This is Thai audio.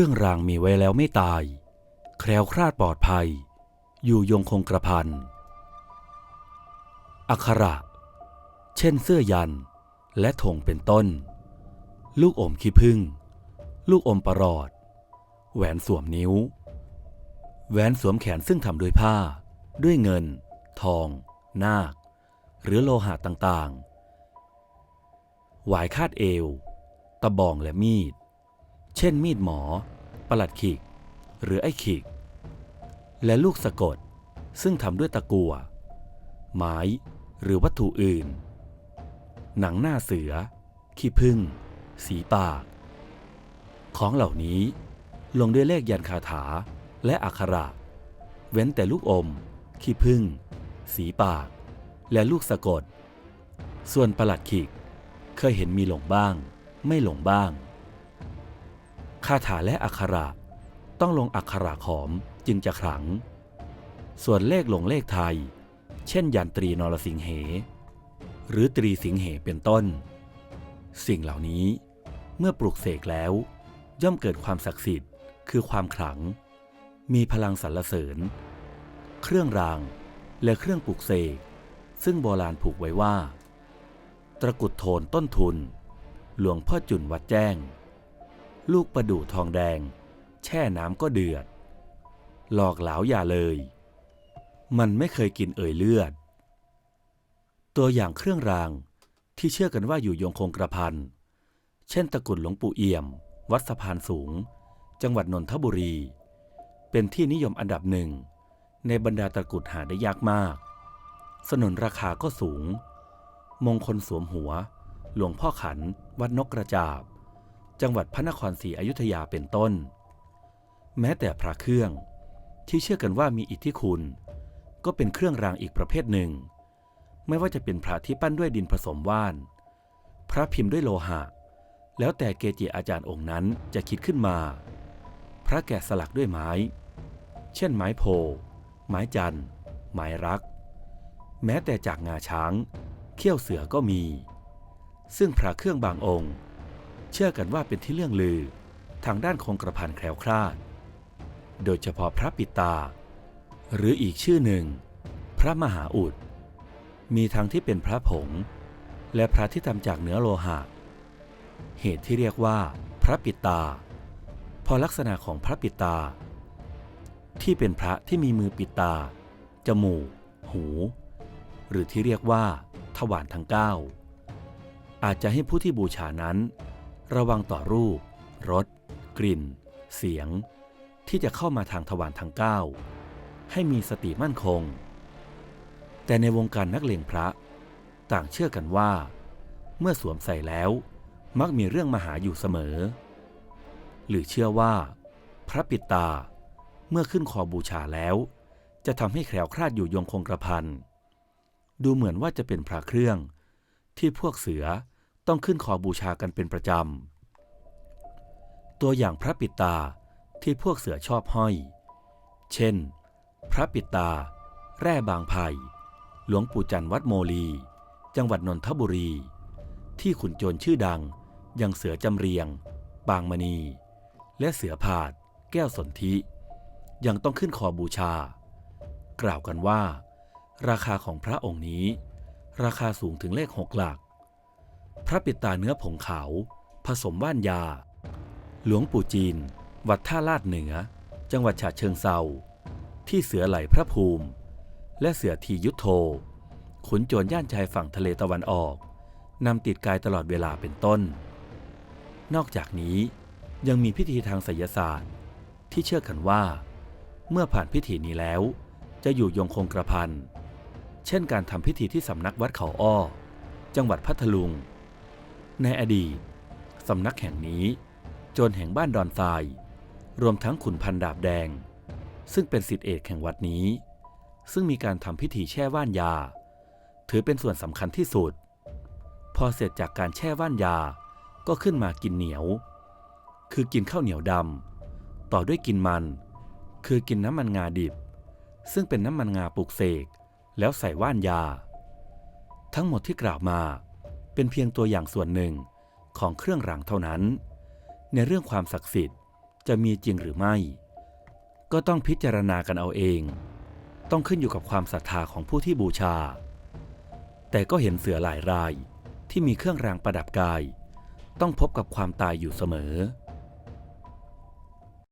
รื่องรางมีไว้แล้วไม่ตาย แคล้วคลาดปลอดภัย อยู่ยงคงกระพัน อักระ เช่นเสื้อยันและธงเป็นต้น ลูกอมขี้ผึ้ง ลูกอมประหลอด แหวนสวมนิ้ว แหวนสวมแขนซึ่งทำด้วยผ้า ด้วยเงิน ทอง นาค หรือโลหะต่างๆ หวายคาดเอว ตะบองและมีด เช่นมีดหมอ ประหลัดขิกหรือไอ้ขิกและลูกสะกด ซึ่งทำด้วยตะกัว ไม้หรือวัตถุอื่น หนังหน้าเสือ ขี้ผึ้งสีปาก ของเหล่านี้ลงด้วยเลขยันคาถาและอักขระ เว้นแต่ลูกอม ขี้ผึ้งสีปาก และลูกสะกด ส่วนประหลัดขิกเคยเห็นมีหลงบ้าง ไม่หลงบ้าง คาถาและอักขระต้องลงอักขระขอมจึงจะขลัง ส่วนเลขลงเลขไทย เช่นยันตรีนรสิงเห หรือตรีสิงเหเป็นต้น สิ่งเหล่านี้เมื่อปลุกเสกแล้ว ย่อมเกิดความศักดิ์สิทธิ์ คือความขลัง มีพลังสรรเสริญ เครื่องราง และเครื่องปลุกเสก ซึ่งโบราณผูกไว้ว่าตระกุดโทนต้นทุน หลวงพ่อจุนวัดแจ้ง ลูกประดู่ทองแดง แช่น้ำก็เดือด หลอกเหลาอย่าเลย มันไม่เคยกินเอ่ยเลือด ตัวอย่างเครื่องรางที่เชื่อกันว่าอยู่ยงคงกระพัน เช่นตะกุดหลวงปู่เอี่ยม วัดสะพานสูง จังหวัดนนทบุรี เป็นที่นิยมอันดับหนึ่ง ในบรรดาตะกุดหาได้ยากมาก สนนราคาก็สูง มงคลสวมหัว หลวงพ่อขัน วัดนกกระจาบ จังหวัดพระนครศรีอยุธยาเป็นต้น แม้แต่พระเครื่อง ที่เชื่อกันว่ามีอิทธิคุณ ก็เป็นเครื่องรางอีกประเภทหนึ่ง ไม่ว่าจะเป็นพระที่ปั้นด้วยดินผสมว่าน พระพิมพ์ด้วยโลหะ แล้วแต่เกจิอาจารย์องค์นั้นจะคิดขึ้นมา พระแกะสลักด้วยไม้ เช่นไม้โพ ไม้จันทร์ ไม้รัก แม้แต่จากงาช้าง เขี้ยวเสือก็มี ซึ่งพระเครื่องบางองค์ เชื่อกันว่าเป็นที่เรื่องลือ ทางด้านคงกระพันแคล้วคลาด โดยเฉพาะพระปิตา หรืออีกชื่อหนึ่ง พระมหาอุด มีทั้งที่เป็นพระผง และพระที่ทำจากเนื้อโลหะ เหตุที่เรียกว่า พระปิตา พอลักษณะของพระปิตา ที่เป็นพระที่มีมือปิดตา จมูก หู หรือที่เรียกว่า ทวารทั้งเก้าอาจจะให้ผู้ที่บูชานั้น ระวังต่อรูป รส กลิ่น เสียง ที่จะเข้ามาทางทวารทั้งเก้าให้มีสติมั่นคง แต่ในวงการนักเลงพระ ต่างเชื่อกันว่า เมื่อสวมใส่แล้ว มักมีเรื่องมาหาอยู่เสมอ หรือเชื่อว่า พระปิดตาเมื่อขึ้นคอบูชาแล้ว จะทำให้แคล้วคลาดอยู่ยงคงกระพัน ดูเหมือนว่าจะเป็นพระเครื่อง ที่พวกเสือ ต้องขึ้นคอบูชากันเป็นประจำ ตัวอย่างพระปิดตาที่พวกเสือชอบห้อย เช่น พระปิดตา แร่บางไผ่หลวงปู่จันทร์วัดโมลี จังหวัดนนทบุรี ที่ขุนโจรชื่อดังอย่างเสือจำเรียง บางมณี และเสือผาด แก้วสนธิ ยังต้องขึ้นคอบูชา กล่าวกันว่า ราคาของพระองค์นี้ ราคาสูงถึงเลขหกหลัก พระปิดตาเนื้อผงขาว ผสมว่านยา หลวงปู่จีน วัดท่าลาดเหนือ จังหวัดฉะเชิงเซาที่เสือไหลพระภูมิ และเสือทียุทธโธขุนโจรย่านชายฝั่งทะเลตะวันออกนำติดกายตลอดเวลาเป็นต้น นอกจากนี้ยังมีพิธีทางไสยศาสตร์ ที่เชื่อกันว่า เมื่อผ่านพิธีนี้แล้ว จะอยู่ยงคงกระพัน เช่นการทำพิธีที่สำนักวัดเขาอ้อ จังหวัดพัทลุง ในอดีต สำนักแห่งนี้ โจรแห่งบ้านดอนทราย รวมทั้งขุนพันดาบแดง ซึ่งเป็นสิทธิเอกแห่งวัดนี้ ซึ่งมีการทำพิธีแช่ว่านยา ถือเป็นส่วนสำคัญที่สุด พอเสร็จจากการแช่ว่านยาก็ขึ้นมากินเหนียว คือกินข้าวเหนียวดำต่อด้วยกินมัน คือกินน้ำมันงาดิบ ซึ่งเป็นน้ำมันงาปลูกเสกแล้วใส่ว่านยา ทั้งหมดที่กล่าวมา เป็นเพียงตัวอย่างส่วนหนึ่งของเครื่องรางเท่านั้น ในเรื่องความศักดิ์สิทธิ์จะมีจริงหรือไม่ ก็ต้องพิจารณากันเอาเอง ต้องขึ้นอยู่กับความศรัทธาของผู้ที่บูชา แต่ก็เห็นเสือหลายรายที่มีเครื่องรางประดับกาย ต้องพบกับความตายอยู่เสมอ